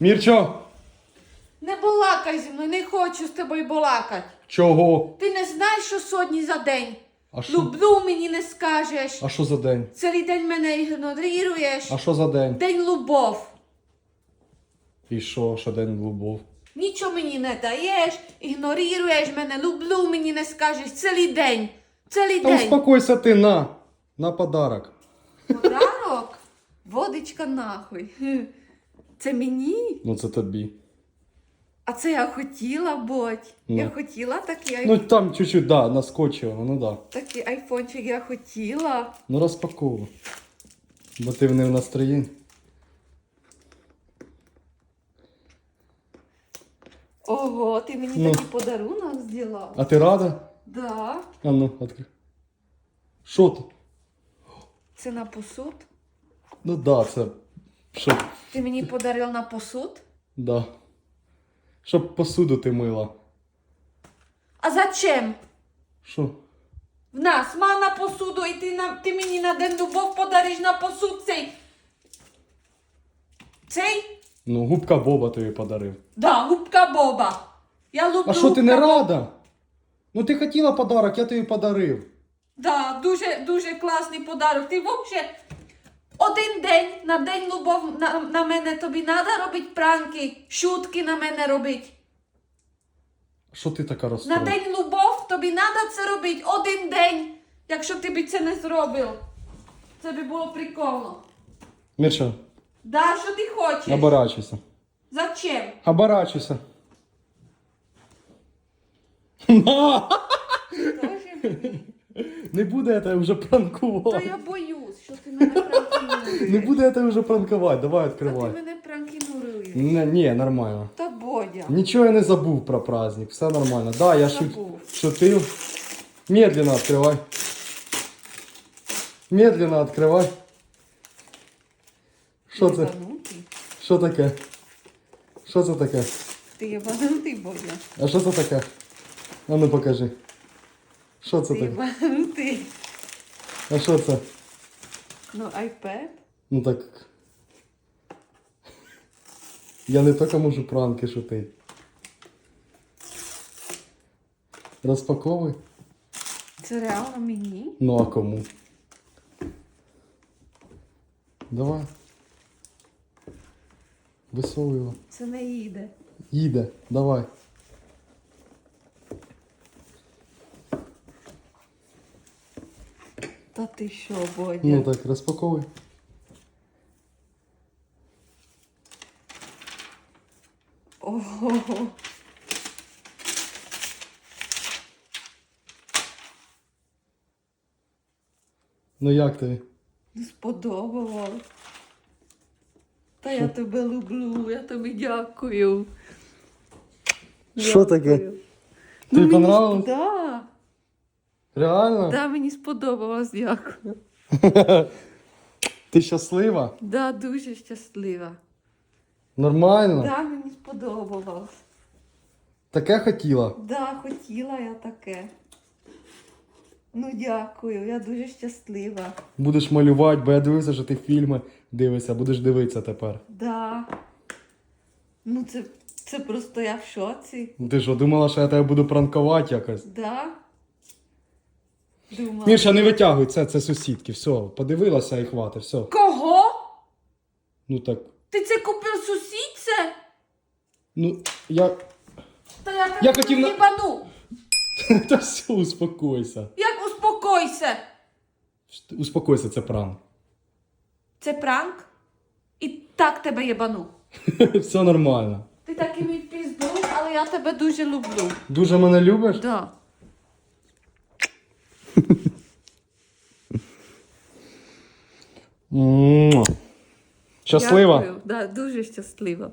Мірчо, Не балакай зі мною, не хочу з тобою балакати. чого? Ти не знаєш, що сьогодні за день? А що? Люблю мені не скажеш. А що за день? Цілий день мене ігноруєш. А що за день? День любов. І що, що день любов? Нічого мені не даєш, ігноруєш мене, люблю мені не скажеш. Цілий день. Цілий Та день. успокойся ти на. На подарок. Подарок? Водичка нахуй. Це мені? Ну це тобі. А це я хотіла. Я Ну. хотіла такий, ай... Ну там чуть-чуть, да, наскочило, ну да. такий айфончик, я хотіла. Ну розпаковуй. Бо ти в не в настроєнні. Ого, ти мені Ну. такий подарунок зробила. А ти рада? Да. А ну, відкрий. Що ти? Це на посуд. Ну да, це. Щоб. Ти мені подарив на посуд? Да. Щоб посуду ти мила. А зачем? Що? В нас ма на посуду, і ти, на, ти мені на день любов подариш на посуд цей. Цей? Ну, губка Боба тобі подарив. Да, губка Боба. Я люблю А що ти не Боба. рада? Ну ти хотіла подарок, я тобі подарив. Да, дуже, дуже класний подарок. Ти взагалі один день на день любов на, на мене тобі треба робити пранки, шутки на мене робити. Що ти така На день любов тобі треба це робити один день. Якщо ти б це не зробив, це би було прикольно. Мірча, Да, що ти хочеш? оборачуйся. Зачем? Оборачуйся. Не буде я тебе вже пранкувати. я боюсь, що ти мене пранкінуєш. Не буде я тебе вже пранкувати, давай Та ти відкривай. мене пранкінуєш. Не, ні, нормально. Та Бодя. Нічого я не забув про праздник, все нормально. Да, я шут... Забув. шутив. Медленно открывай. Медленно открывай. Що це? Єбанутий. Що таке? Що це таке? Ти єбанутий, Бодя. А що це таке? А ну покажи. Що це Ти таке? єбанутий. А що це? Ну, iPad. Ну так. Я не тільки можу пранки шутити. Розпаковуй. Це реально мені? Ну а кому? Давай. Висовуй його. Це не їде. Їде, давай. Та ти що, Бодя? Ну так, розпаковуй. Ого. Ну як тобі? Не сподобалось. Та я тебе люблю, я тобі дякую. Що таке? Тобі мені понравилось? Да, Реально? да, мені сподобалось, дякую. Ти щаслива? Да, дуже щаслива. Нормально? Да, мені сподобалось. Таке хотіла? Да, хотіла я таке. Ну, дякую, я дуже щаслива. Будеш малювати, бо я дивився, що ти фільми дивишся, будеш дивитися тепер. Да. Ну, це, це просто я в шоці. Ти що, думала, що я тебе буду пранкувати якось? Да. Думала. Міша, не витягуй це, це сусідки. Все, подивилася і хватить, все. Кого? Ну так. Ти це купив сусідце? Ну, я. Та я тебе Я хотів на- їбану. Та все, успокойся. Як успокойся. Успокойся, це пранк. Це пранк? І так тебе єбану. Все нормально. Ти такий мій піздун, але я тебе дуже люблю. Дуже мене любиш? Да. Щаслива? Дякую. Да, дуже щаслива.